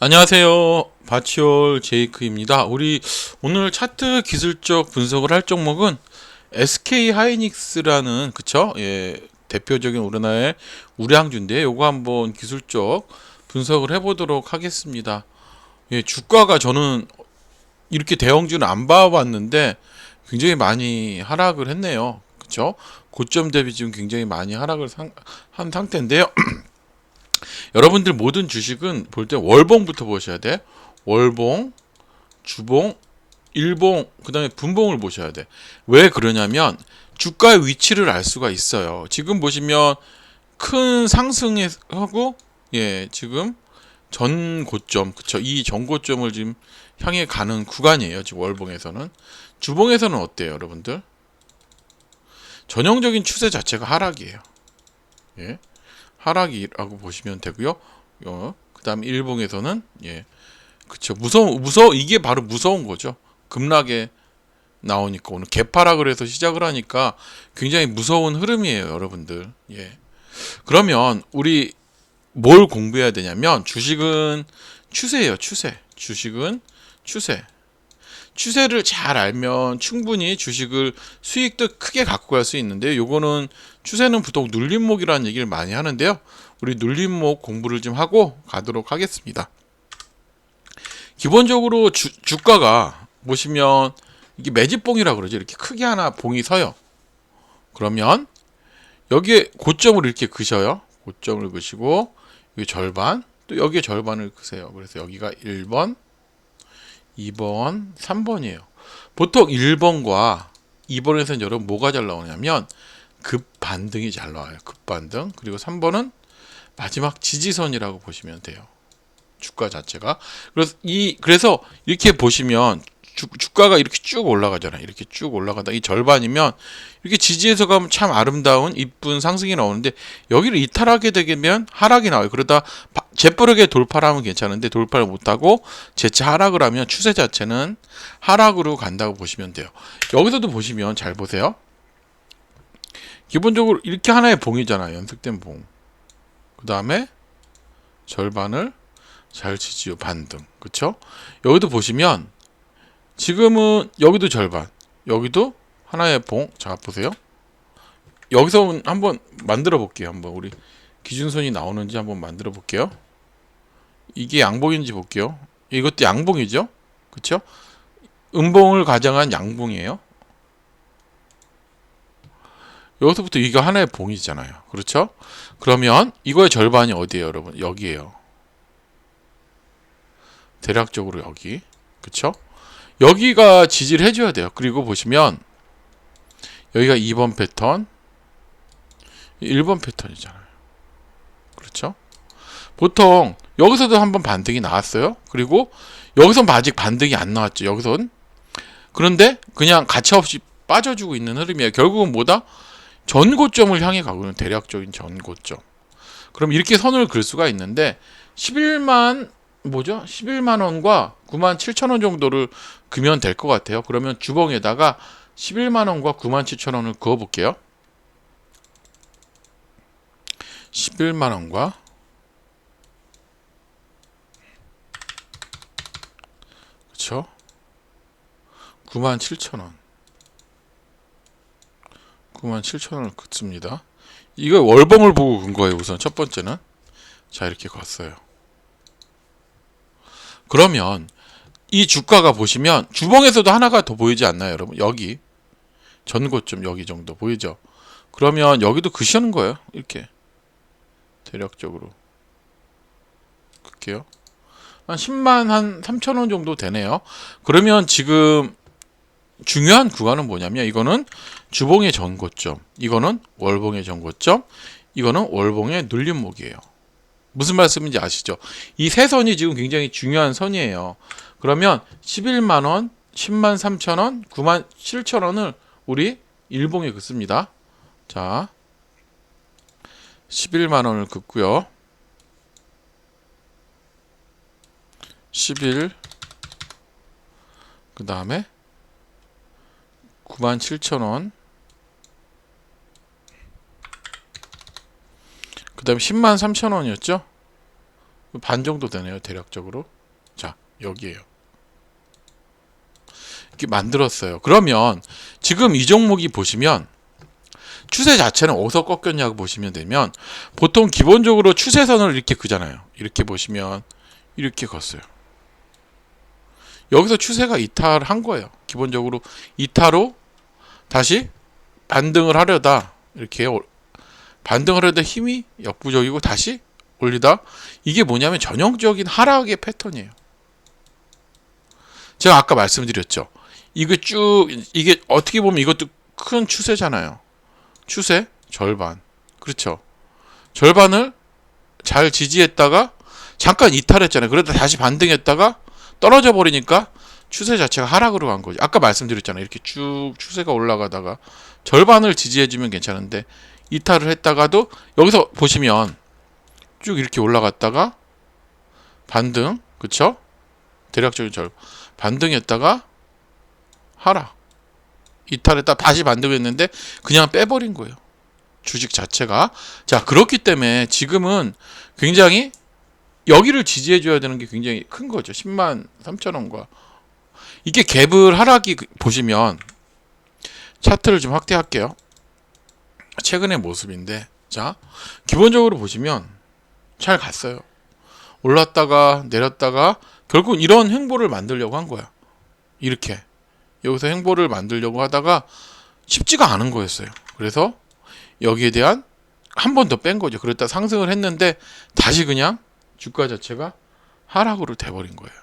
안녕하세요. 바치올 제이크입니다. 우리 오늘 차트 기술적 분석을 할 종목은 SK 하이닉스라는 그쵸? 예, 대표적인 우리나라의 우량주인데 요거 한번 기술적 분석을 해보도록 하겠습니다. 예, 주가가 저는 이렇게 대형주는 안 봐봤는데 굉장히 많이 하락을 했네요. 그쵸? 고점 대비 지금 굉장히 많이 하락을 상- 한 상태인데요. 여러분들 모든 주식은 볼 때 월봉부터 보셔야 돼. 월봉, 주봉, 일봉, 그 다음에 분봉을 보셔야 돼. 왜 그러냐면 주가의 위치를 알 수가 있어요. 지금 보시면 큰 상승하고 예, 지금 전 고점, 그쵸? 이 전 고점을 지금 향해 가는 구간이에요. 지금 월봉에서는. 주봉에서는 어때요, 여러분들? 전형적인 추세 자체가 하락이에요. 예. 하락이라고 보시면 되고요. 어, 그다음 일봉에서는 예. 그쵸 무서워 무서워 이게 바로 무서운 거죠. 급락에 나오니까 오늘 개파락을 해서 시작을 하니까 굉장히 무서운 흐름이에요, 여러분들. 예. 그러면 우리 뭘 공부해야 되냐면 주식은 추세예요, 추세. 주식은 추세. 추세를 잘 알면 충분히 주식을 수익도 크게 갖고 갈 수 있는데 요거는 추세는 보통 눌림목이라는 얘기를 많이 하는데요. 우리 눌림목 공부를 좀 하고 가도록 하겠습니다. 기본적으로 주, 주가가 보시면 이게 매집봉이라 그러죠. 이렇게 크게 하나 봉이 서요. 그러면 여기에 고점을 이렇게 그셔요. 고점을 그시고 여기 절반 또 여기에 절반을 그세요. 그래서 여기가 1번 2번, 3번이에요. 보통 1번과 2번에서는 여러분 뭐가 잘 나오냐면 급반등이 잘 나와요. 급반등. 그리고 3번은 마지막 지지선이라고 보시면 돼요. 주가 자체가. 그래서 이 그래서 이렇게 보시면 주, 주가가 이렇게 쭉 올라가잖아요. 이렇게 쭉 올라가다 이 절반이면 이렇게 지지해서 가면 참 아름다운 이쁜 상승이 나오는데 여기를 이탈하게 되면 하락이 나와요. 그러다 바- 재빠르게 돌파를 하면 괜찮은데 돌파를 못하고 재차 하락을 하면 추세 자체는 하락으로 간다고 보시면 돼요. 여기서도 보시면 잘 보세요. 기본적으로 이렇게 하나의 봉이잖아요. 연속된 봉. 그 다음에 절반을 잘 치지요. 반등. 그쵸? 여기도 보시면 지금은 여기도 절반. 여기도 하나의 봉. 자, 보세요. 여기서 한번 만들어 볼게요. 한번 우리 기준선이 나오는지 한번 만들어 볼게요. 이게 양봉인지 볼게요. 이것도 양봉이죠? 그쵸? 음봉을 가정한 양봉이에요. 여기서부터 이거 하나의 봉이잖아요. 그렇죠? 그러면 이거의 절반이 어디예요, 여러분? 여기에요. 대략적으로 여기. 그쵸? 여기가 지지를 해줘야 돼요. 그리고 보시면 여기가 2번 패턴, 1번 패턴이잖아요. 그렇죠? 보통 여기서도 한번 반등이 나왔어요. 그리고 여기선 아직 반등이 안 나왔죠. 여기선 그런데 그냥 가차없이 빠져주고 있는 흐름이에요. 결국은 뭐다? 전고점을 향해 가고 있는 대략적인 전고점. 그럼 이렇게 선을 그을 수가 있는데 11만 뭐죠? 11만 원과 9만 7천 원 정도를 그면 될 것 같아요. 그러면 주봉에다가 11만 원과 9만 7천 원을 그어 볼게요. 11만 원과 그쵸? 9만 7천 원. 9만 7천 원을 긋습니다. 이거 월봉을 보고 근 거예요, 우선 첫 번째는. 자, 이렇게 갔어요. 그러면 이 주가가 보시면 주봉에서도 하나가 더 보이지 않나요, 여러분? 여기 전고점 여기 정도 보이죠? 그러면 여기도 그시하는 거예요, 이렇게 대략적으로 그게요. 한 10만 한 3천 원 정도 되네요. 그러면 지금 중요한 구간은 뭐냐면 이거는 주봉의 전고점, 이거는 월봉의 전고점, 이거는 월봉의 눌림목이에요. 무슨 말씀인지 아시죠? 이 세 선이 지금 굉장히 중요한 선이에요. 그러면 11만 원, 10만 3천 원, 9만 7천 원을 우리 일봉에 긋습니다. 자, 11만 원을 긋고요. 11 그 다음에 9만 7천 원. 그 다음에 10만 3천 원이었죠? 반 정도 되네요 대략적으로. 자 여기에요. 이렇게 만들었어요. 그러면 지금 이 종목이 보시면 추세 자체는 어디서 꺾였냐고 보시면 되면 보통 기본적으로 추세선을 이렇게 그잖아요. 이렇게 보시면 이렇게 걷어요. 여기서 추세가 이탈한 거예요. 기본적으로 이탈로 다시 반등을 하려다 이렇게 올- 반등을 하려다 힘이 역부족이고 다시 올리다 이게 뭐냐면 전형적인 하락의 패턴이에요. 제가 아까 말씀드렸죠. 이거 쭉 이게 어떻게 보면 이것도 큰 추세잖아요. 추세 절반. 그렇죠. 절반을 잘 지지했다가 잠깐 이탈했잖아요. 그러다 다시 반등했다가 떨어져 버리니까 추세 자체가 하락으로 간 거죠. 아까 말씀드렸잖아요. 이렇게 쭉 추세가 올라가다가 절반을 지지해주면 괜찮은데 이탈을 했다가도 여기서 보시면 쭉 이렇게 올라갔다가 반등, 그쵸? 대략적인 절 반등했다가 하락 이탈했다 다시 반등했는데 그냥 빼버린 거예요. 주식 자체가 자 그렇기 때문에 지금은 굉장히 여기를 지지해줘야 되는 게 굉장히 큰 거죠. 10만 3천 원과 이게 갭을 하락이 그- 보시면 차트를 좀 확대할게요. 최근의 모습인데 자 기본적으로 보시면 잘 갔어요. 올랐다가 내렸다가 결국 이런 행보를 만들려고 한 거야. 이렇게 여기서 행보를 만들려고 하다가 쉽지가 않은 거였어요. 그래서 여기에 대한 한 번 더 뺀 거죠. 그랬다 상승을 했는데 다시 그냥 주가 자체가 하락으로 돼버린 거예요.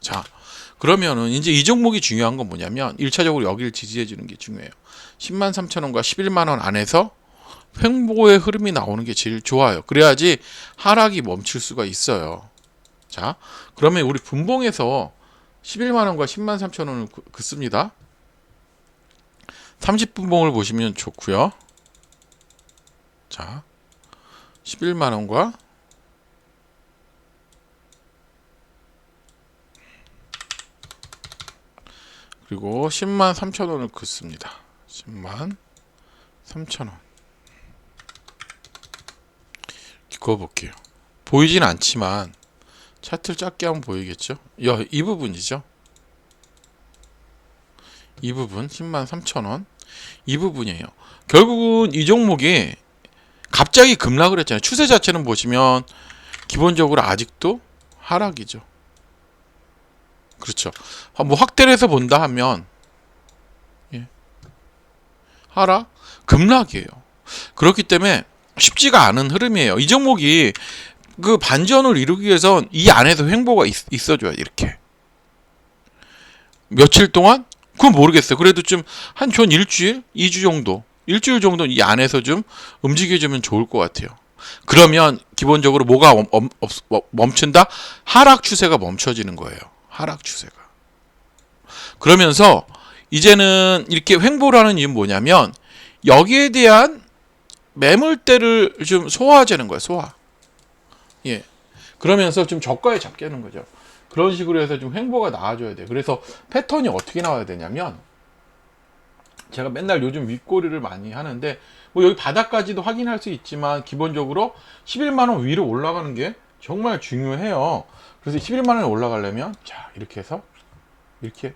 자, 그러면은 이제 이 종목이 중요한 건 뭐냐면 1차적으로 여기를 지지해 주는 게 중요해요. 10만 3천 원과 11만 원 안에서 횡보의 흐름이 나오는 게 제일 좋아요. 그래야지 하락이 멈출 수가 있어요. 자, 그러면 우리 분봉에서 11만 원과 10만 3천 원을 그- 긋습니다. 30분봉을 보시면 좋고요. 자, 11만 원과 그리고 10만 3천 원을 긋습니다. 10만 3천 원. 그어볼게요. 보이진 않지만 차트를 작게 하면 보이겠죠? 야, 이 부분이죠. 이 부분 10만 3천 원. 이 부분이에요. 결국은 이 종목이 갑자기 급락을 했잖아요. 추세 자체는 보시면 기본적으로 아직도 하락이죠. 그렇죠. 아, 뭐 확대를 해서 본다 하면 예. 하락, 급락이에요. 그렇기 때문에 쉽지가 않은 흐름이에요. 이 종목이 그 반전을 이루기 위해서 이 안에서 횡보가 있, 있어줘야 이렇게 며칠 동안 그건 모르겠어요. 그래도 좀 한 전 일주일, 이주 정도, 일주일 정도 이 안에서 좀 움직여주면 좋을 것 같아요. 그러면 기본적으로 뭐가 멈, 멈, 없- 멈춘다? 하락 추세가 멈춰지는 거예요. 하락 추세가. 그러면서 이제는 이렇게 횡보를 하는 이유는 뭐냐면 여기에 대한 매물대를 좀 소화하자는 거예요. 소화. 예. 그러면서 좀 저가에 잡게 하는 거죠. 그런 식으로 해서 좀 횡보가 나와줘야 돼요. 그래서 패턴이 어떻게 나와야 되냐면 제가 맨날 요즘 윗꼬리를 많이 하는데 뭐 여기 바닥까지도 확인할 수 있지만 기본적으로 11만 원 위로 올라가는 게 정말 중요해요. 그래서 11만 원에 올라가려면 자 이렇게 해서 이렇게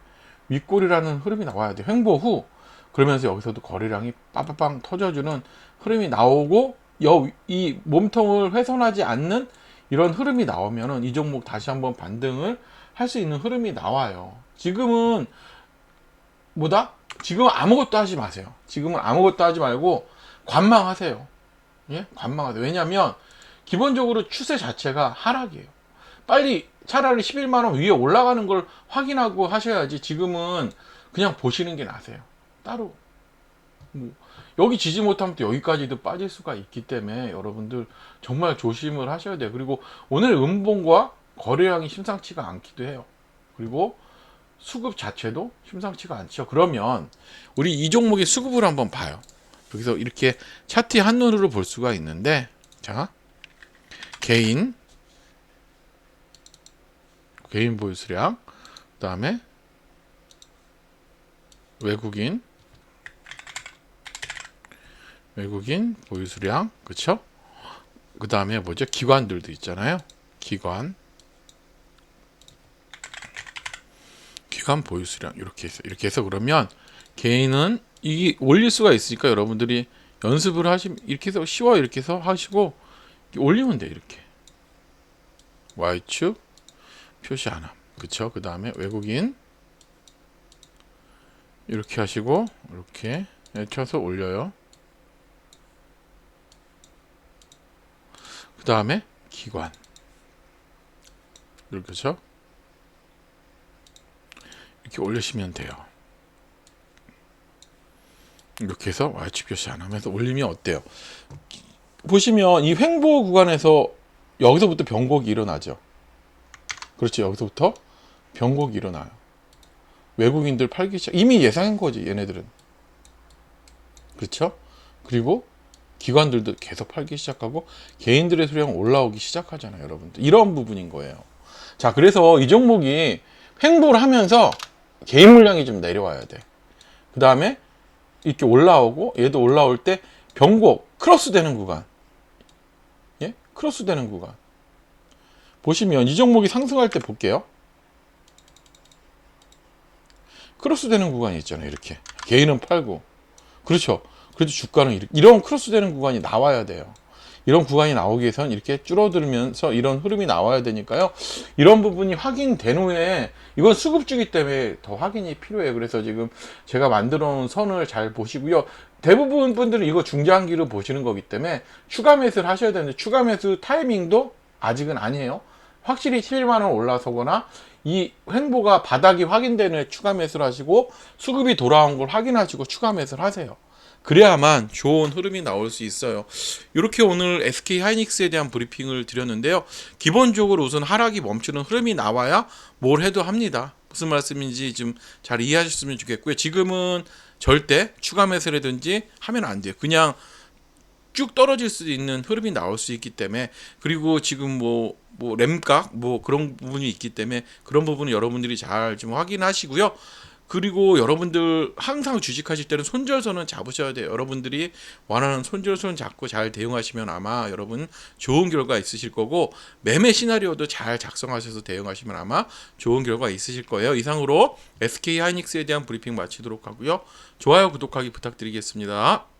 윗꼬리라는 흐름이 나와야 돼. 횡보 후 그러면서 여기서도 거래량이 빠빠빵 터져주는 흐름이 나오고 여, 이 몸통을 훼손하지 않는 이런 흐름이 나오면은 이 종목 다시 한번 반등을 할 수 있는 흐름이 나와요. 지금은 뭐다? 지금 아무것도 하지 마세요. 지금은 아무것도 하지 말고 관망하세요. 예? 관망하세요. 왜냐면 기본적으로 추세 자체가 하락이에요. 빨리 차라리 11만 원 위에 올라가는 걸 확인하고 하셔야지 지금은 그냥 보시는 게 나세요. 따로 뭐 여기 지지 못하면 또 여기까지도 빠질 수가 있기 때문에 여러분들 정말 조심을 하셔야 돼요. 그리고 오늘 음봉과 거래량이 심상치가 않기도 해요. 그리고 수급 자체도 심상치가 않죠. 그러면 우리 이 종목의 수급을 한번 봐요. 여기서 이렇게 차트 한눈으로 볼 수가 있는데 자 개인 개인 보유 수량 그 다음에 외국인 외국인 보유 수량 그쵸? 그 다음에 뭐죠? 기관들도 있잖아요. 기관 기관 보유 수량 이렇게 해서 이렇게 해서 그러면 개인은 이 올릴 수가 있으니까 여러분들이 연습을 하시면 이렇게 해서 쉬워 이렇게 해서 하시고 올리면 돼 이렇게. Y축 표시 안함. 그쵸? 그 다음에 외국인. 이렇게 하시고 이렇게 쳐서 올려요. 그 다음에 기관. 이렇게 죠 이렇게 올리시면 돼요. 이렇게 해서 y축 표시 안 하면서 올리면 어때요 보시면 이 횡보 구간에서 여기서부터 변곡이 일어나죠. 그렇죠. 여기서부터 변곡이 일어나요. 외국인들 팔기 시작 이미 예상한 거지 얘네들은. 그렇죠? 그리고 기관들도 계속 팔기 시작하고 개인들의 수량 올라오기 시작하잖아요 여러분들. 이런 부분인 거예요. 자 그래서 이 종목이 횡보를 하면서 개인 물량이 좀 내려와야 돼 그 다음에 이렇게 올라오고 얘도 올라올 때 변곡 크로스 되는 구간. 예 크로스 되는 구간. 보시면 이 종목이 상승할 때 볼게요. 크로스 되는 구간이 있잖아요 이렇게. 개인은 팔고. 그렇죠. 그래도 주가는 이런 크로스 되는 구간이 나와야 돼요 이런 구간이 나오기 위해선 이렇게 줄어들면서 이런 흐름이 나와야 되니까요. 이런 부분이 확인된 후에 이건 수급주기 때문에 더 확인이 필요해요. 그래서 지금 제가 만들어 놓은 선을 잘 보시고요. 대부분 분들은 이거 중장기로 보시는 거기 때문에 추가 매수를 하셔야 되는데 추가 매수 타이밍도 아직은 아니에요. 확실히 11만원 올라서거나 이 횡보가 바닥이 확인되는 추가 매수를 하시고 수급이 돌아온 걸 확인하시고 추가 매수를 하세요 그래야만 좋은 흐름이 나올 수 있어요. 이렇게 오늘 SK 하이닉스에 대한 브리핑을 드렸는데요. 기본적으로 우선 하락이 멈추는 흐름이 나와야 뭘 해도 합니다. 무슨 말씀인지 좀 잘 이해하셨으면 좋겠고요. 지금은 절대 추가 매수라든지 하면 안 돼요. 그냥 쭉 떨어질 수 있는 흐름이 나올 수 있기 때문에 그리고 지금 뭐뭐 램각 뭐 그런 부분이 있기 때문에 그런 부분은 여러분들이 잘 좀 확인하시고요. 그리고 여러분들 항상 주식하실 때는 손절선은 잡으셔야 돼요. 여러분들이 원하는 손절선 잡고 잘 대응하시면 아마 여러분 좋은 결과 있으실 거고 매매 시나리오도 잘 작성하셔서 대응하시면 아마 좋은 결과 있으실 거예요. 이상으로 SK 하이닉스에 대한 브리핑 마치도록 하고요. 좋아요, 구독하기 부탁드리겠습니다.